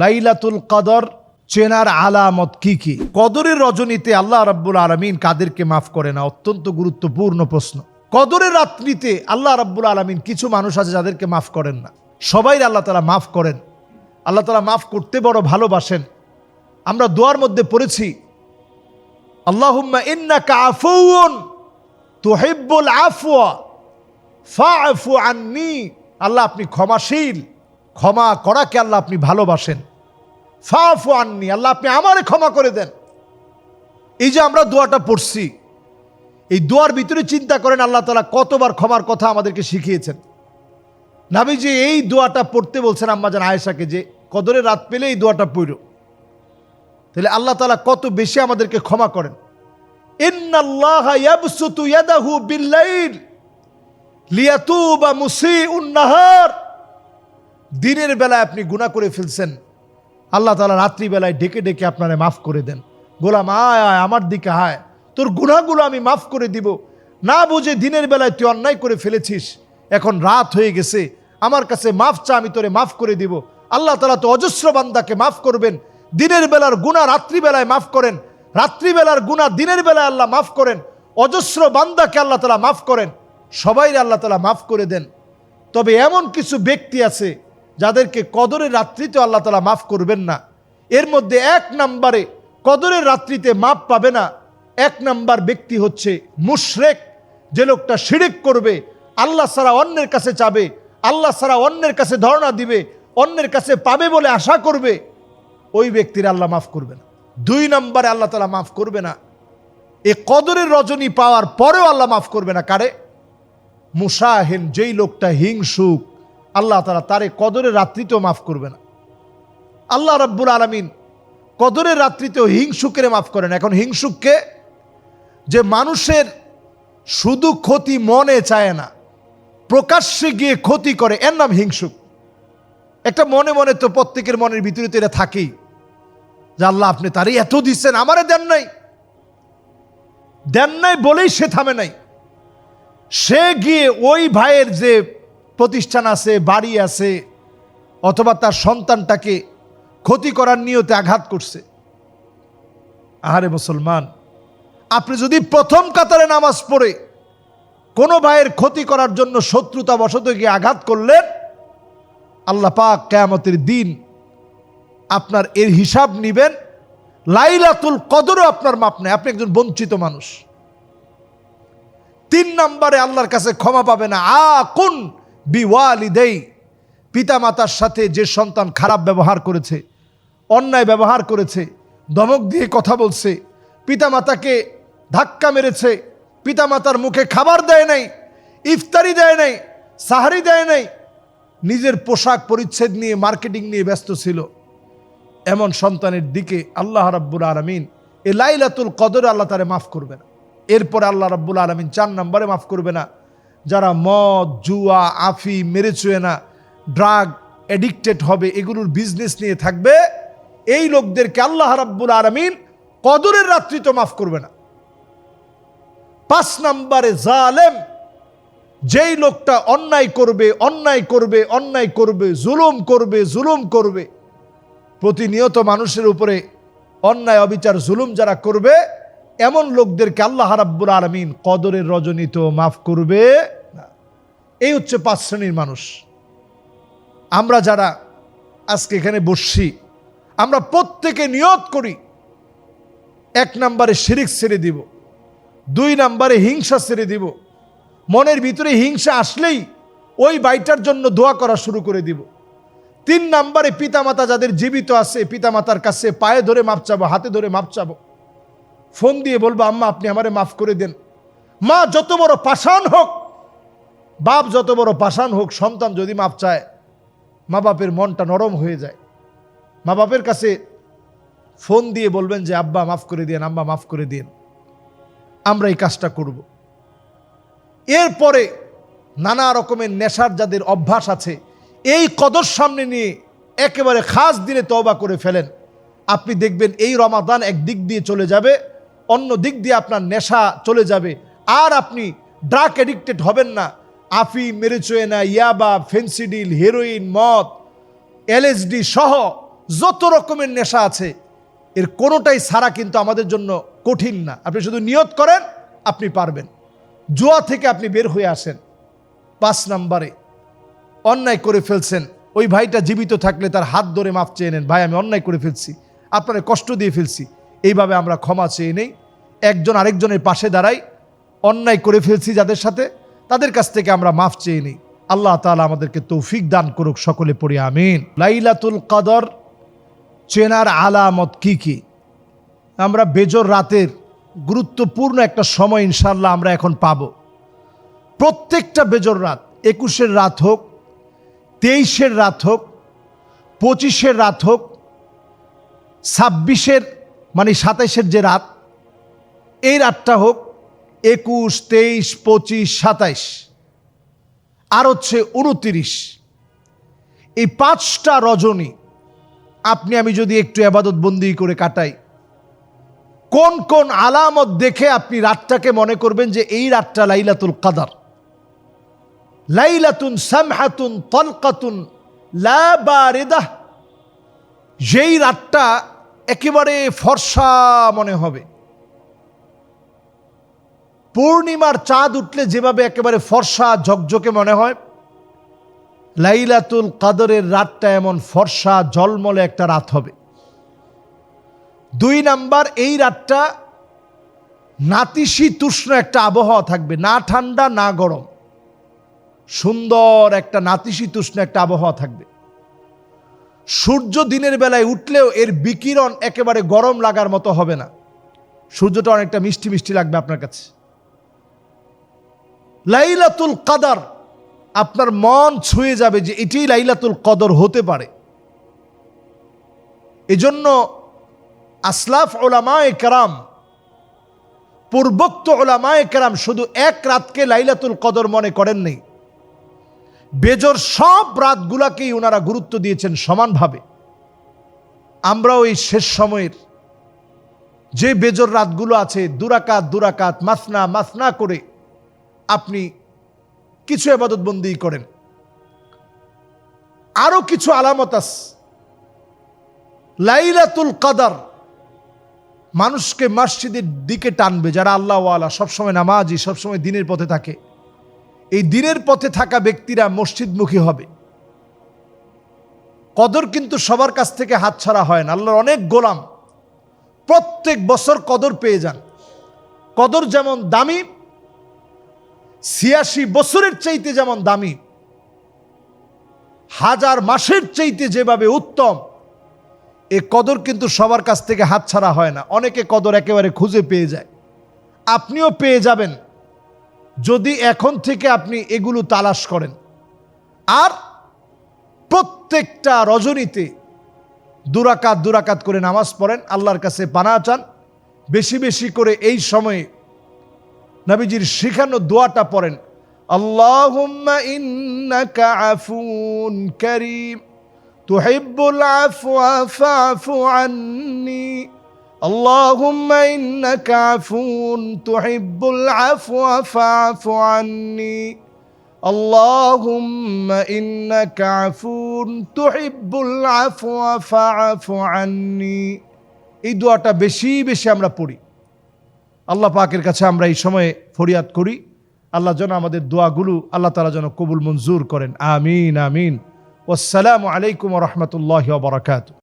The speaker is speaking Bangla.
লাইলাতুল কদর চেনার আলামত কি কি? কদরের রজনীতে আল্লাহ রাব্বুল আলমিন কাদেরকে মাফ করে না? অত্যন্ত গুরুত্বপূর্ণ প্রশ্ন। কদরের রাত্রিতে আল্লাহ রাব্বুল আলমিন কিছু মানুষ আছে যাদেরকে মাফ করেন না। সবাই আল্লাহ তালা মাফ করেন। আল্লাহ তালা মাফ করতে বড় ভালোবাসেন। আমরা দোয়ার মধ্যে পড়েছি, আল্লাহুম্মা ইন্নাকা আফুউন তুহিব্বুল আফওয়া, ফাআফু আন্নি। আল্লাহ আপনি ক্ষমাশীল, ক্ষমা করাকে আল্লাহ আপনি ভালোবাসেন। ফাফু আননি। আল্লাহ, আপনি আমারে ক্ষমা করে দেন। এই যে আমরা দোয়াটা পড়ছি, এই দোয়ার ভিতরে চিন্তা করেন আল্লাহ তালা কতবার ক্ষমার কথা আমাদেরকে শিখিয়েছেন। নাবি যে এই দোয়াটা পড়তে বলছেন আম্মাজান আয়েশাকে যে কদরে রাত পেলে এই দোয়াটা পড়ো। তাহলে আল্লাহ তালা কত বেশি আমাদেরকে ক্ষমা করেন। দিনের বেলায় আপনি গুনাহ করে ফেলছেন। আল্লাহ তালা রাত্রিবেলায় ডেকে ডেকে আপনারে মাফ করে দেন। গোলাম, আয় আয়, আমার দিকে হায় তোর গুনাহগুলো আমি মাফ করে দিব। না বুঝে দিনের বেলায় তুই অন্যায় করে ফেলেছিস। এখন রাত হয়ে গেছে। আমার কাছে মাফ চা, আমি তোরে মাফ করে দিব। আল্লাহ তালা তো অজস্র বান্দাকে মাফ করবেন। দিনের বেলার গুণা রাত্রিবেলায় মাফ করেন। রাত্রিবেলার গুণা দিনের বেলায় আল্লাহ মাফ করেন। অজস্র বান্দাকে আল্লাহ তালা মাফ করেন। সবাই আল্লাহ তালা মাফ করে দেন। তবে এমন কিছু ব্যক্তি আছে যাদেরকে কদরের রাত্রিতে আল্লাহ তালা মাফ করবেন না, এর মধ্যে এক নাম্বারে কদরের রাত্রিতে মাফ পাবে না, এক নাম্বার ব্যক্তি হচ্ছে মুশরেক, যে লোকটা শিরিক করবে, আল্লাহ সারা অন্যের কাছে চাবে, আল্লাহ সারা অন্যের কাছে ধর্ণা দিবে, অন্যের কাছে পাবে বলে আশা করবে, ওই ব্যক্তির আল্লাহ মাফ করবে না। দুই নম্বরে আল্লাহ তালা মাফ করবে না, এ কদরের রজনী পাওয়ার পরেও আল্লাহ মাফ করবে না। কারে? মুসাহেন, যেই লোকটা হিংসুক আল্লাহ তালা তারে কদরের রাত্রিতেও মাফ করবে না। আল্লাহ রব্বুল আলমিন কদরের রাত্রিতেও হিংসুকের মাফ করেন। এখন হিংসুককে যে মানুষের শুধু ক্ষতি মনে চায় না, প্রকাশ্যে গিয়ে ক্ষতি করে, এর নাম হিংসুক। একটা মনে মনে তো প্রত্যেকের মনের ভিতরে তো এটা থাকেই যে আল্লাহ আপনি তারই এত দিচ্ছেন, আমারে দেন নাই। দেন নাই বলেই সে থামে নাই। সে গিয়ে ওই ভাইয়ের যে প্রতিষ্ঠান আছে, বাড়ি আছে, অথবা তার সন্তানটাকে ক্ষতি করার নিয়তে আঘাত করছে। আহারে মুসলমান, আপনি যদি প্রথম কাতারে নামাজ পড়ে কোনো ভাইয়ের ক্ষতি করার জন্য শত্রুতা বশত গিয়ে আঘাত করলেন, আল্লাহ পাক কেয়ামতের দিন আপনার এর হিসাব নিবেন, লাইলাতুল কদরও আপনার মাপ নেই আপনি একজন বঞ্চিত মানুষ। তিন নম্বরে আল্লাহর কাছে ক্ষমা পাবে না। আ কোন বিওয়ালিদেই পিতা মাতার সাথে যে সন্তান খারাপ ব্যবহার করেছে, অন্যায় ব্যবহার করেছে, ধমক দিয়ে কথা বলছে পিতা মাতাকে ধাক্কা মেরেছে পিতা মাতার মুখে খাবার দেয় নাই, ইফতারি দেয় নাই, সাহারি দেয় নাই, নিজের পোশাক পরিচ্ছেদ নিয়ে, মার্কেটিং নিয়ে ব্যস্ত ছিল। এমন সন্তানের দিকে আল্লাহ রাব্বুল আলমিন এ লাইলাতুল কদর আল্লাহ তারে মাফ করবে না এরপরে আল্লাহ রাব্বুল আলমিন চার নম্বরে মাফ করবে না। যারা মদ, জুয়া, আফি, মেরে চুয়ে না ড্রাগ এডিক্টেড হবে, এগুলোর বিজনেস নিয়ে থাকবে, এই লোকদেরকে আল্লাহ রাব্বুল আলমিন কদরের রাত্রি তো মাফ করবে না। পাঁচ নম্বরে জালেম, যেই লোকটা অন্যায় করবে অন্যায় করবে অন্যায় করবে, জুলুম করবে জুলুম করবে, প্রতিনিয়ত মানুষের উপরে অন্যায়, অবিচার, জুলুম যারা করবে, এমন লোকদেরকে আল্লাহ রাব্বুল আলমিন কদরের রজনীত মাফ করবে। এই হচ্ছে পাঁচ শ্রেণির মানুষ। আমরা যারা আজকে এখানে বসছি, আমরা প্রত্যেকে নিয়ত করি, এক নম্বরে শিরিক ছেড়ে দিব, দুই নম্বরে হিংসা ছেড়ে দিব, মনের ভিতরে হিংসা আসলেই ওই বাইটার জন্য দোয়া করা শুরু করে দিব। তিন নম্বরে পিতামাতা যাদের জীবিত আছে, পিতামাতার কাছে পায়ে ধরে মাপ চাবো, হাতে ধরে মাপ চাবো। ফোন দিয়ে বলব, আম্মা, আপনি আমারে মাফ করে দেন। মা, যত বড় পাষাণ হোক বাপ যত বড় পাষাণ হোক, সন্তান যদি মাপ চায়, মা বাপের মনটা নরম হয়ে যায়। মা বাপের কাছে ফোন দিয়ে বলবেন যে, আব্বা, মাফ করে দিন আম্মা, মাফ করে দিন আমরা এই কাজটা করব। এরপরে নানা রকমের নেশার যাদের অভ্যাস আছে, এই কদর সামনে নিয়ে একেবারে খাস দিনে তওবা করে ফেলেন। আপনি দেখবেন এই রমাদান এক দিক দিয়ে চলে যাবে, অন্য দিক দিয়ে আপনার নেশা চলে যাবে। আর আপনি ড্রাগ এডিক্টেড হবেন না। আফি মেরেচুয়েনা ইয়াবা, ফেন্সিডিল, হেরোইন, মদ, এলএসডি সহ যত রকমের নেশা আছে, এর কোনোটাই ছাড়া কিন্তু আমাদের জন্য কঠিন না। আপনি শুধু নিয়ত করেন, আপনি পারবেন। জুয়া থেকে আপনি বের হয়ে আসেন। পাঁচ নাম্বারে অন্যায় করে ফেলছেন। ওই ভাইটা জীবিত থাকলে তার হাত ধরে মাফ চেয়ে নেন। ভাই, আমি অন্যায় করে ফেলছি। আপনারা কষ্ট দিয়ে ফেলছি। এইভাবে আমরা ক্ষমা চেয়ে নেই। একজন আরেকজনের পাশে দাঁড়াই। অন্যায় করে ফেলছি যাদের সাথে। তাদের কাছ থেকে আমরা মাফ চেয়ে নিই। আল্লাহ তাআলা আমাদেরকে তৌফিক দান করুক, সকলে পড়ি আমিন। লাইলাতুল কদর চেনার আলামত কি কি? আমরা বেজর রাতের গুরুত্বপূর্ণ একটা সময় ইনশাল্লাহ আমরা এখন পাব। প্রত্যেকটা বেজর রাত, একুশের রাত হোক, তেইশের রাত হোক, পঁচিশের রাত হোক, ছাব্বিশের মানে সাতাইশের যে রাত, এই রাতটা হোক একুশ, তেইশ, পঁচিশ, সাতাইশ। আর হচ্ছে উনতিরিশ। এই পাঁচটা রজনী আপনি আমি যদি একটু আবাদত বন্দি করে কাটাই, কোন কোন আলামত দেখে আপনি রাতটাকে মনে করবেন যে এই রাতটা লাইলাতুল কাদার। লাইলাতুন সামহাতুন তলকাতুন লা বারিদাহ যেই রাতটা একেবারে ফর্সা মনে হবে। পূর্ণিমার চাঁদ উঠলে যেভাবে একেবারে ফর্সা ঝকঝকে মনে হয়, লাইলাতুল কাদরের রাতটা এমন ফর্সা জলমলে একটা রাত হবে। দুই নাম্বার, এই রাতটা নাতিশীতুষ্ণ একটা আবহাওয়া থাকবে, না ঠান্ডা, না গরম। সুন্দর একটা নাতিশীতুষ্ণ একটা আবহাওয়া থাকবে। সূর্য দিনের বেলায় উঠলেও এর বিকিরণ একেবারে গরম লাগার মতো হবে না। সূর্যটা অনেকটা মিষ্টি মিষ্টি লাগবে আপনার কাছে। লাইলাতুল কাদার। আপনার মন ছুঁয়ে যাবে যে এটি লাইলাতুল কদর হতে পারে। এজন্য আসলাফ ওলামায় কেরাম, পূর্বোক্ত ওলামায় কেরাম শুধু এক রাতকে লাইলাতুল কদর মনে করেন করেননি বেজর সব রাতগুলাকেই ওনারা গুরুত্ব দিয়েছেন সমানভাবে। আমরাও এই শেষ সময়ের যে বেজর রাতগুলো আছে, দুরাকাত দুরাকাত, মাসনা মাসনা করে আপনি কিছু এবাদতবন্দি করেন। আরও কিছু আলামত আস। লাইলাতুল কাদার মানুষকে মসজিদের দিকে টানবে, যারা আল্লাহওয়ালা সবসময় নামাজি, সবসময় দিনের পথে থাকে। এই দিনের পথে থাকা ব্যক্তিরা মসজিদমুখী হবে। কদর কিন্তু সবার কাছ থেকে হাতছাড়া হয় না। আল্লাহর অনেক গোলাম প্রত্যেক বছর কদর পেয়ে যান। কদর যেমন দামি ছিয়াশি বছরের চাইতে যেমন দামি, হাজার মাসের চাইতে যেভাবে উত্তম, এ কদর কিন্তু সবার কাছ থেকে হাতছাড়া হয় না। অনেকে কদর একেবারে খুঁজে পেয়ে যায়। আপনিও পেয়ে যাবেন যদি এখন থেকে আপনি এগুলো তালাশ করেন। আর প্রত্যেকটা রজনীতে দুরাকাত দুরাকাত করে নামাজ পড়েন, আল্লাহর কাছে পানা চান, বেশি বেশি করে এই সময়ে নবীজির শিখানো দোয়াটা পড়েন আল্লাহুম্মা ইন্নাকা আফুন করিম তুহিব্বুল আফওয়া ফাফু আন্নি اللهم إنك عفو تحب العفو فاعف عني اللهم إنك عفو تحب العفو فاعف عني এই দোয়াটা বেশি বেশি আমরা পড়ি আল্লাহ পাকের কাছে আমরা এই সময়ে ফরিয়াদ করি। আল্লাহ যেন আমাদের দোয়াগুলো আল্লাহ তালা যেন কবুল মঞ্জুর করেন। আমিন আমিন। ওসালামু আলাইকুম রহমতুল্লাহ বারকাত